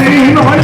নেই নয়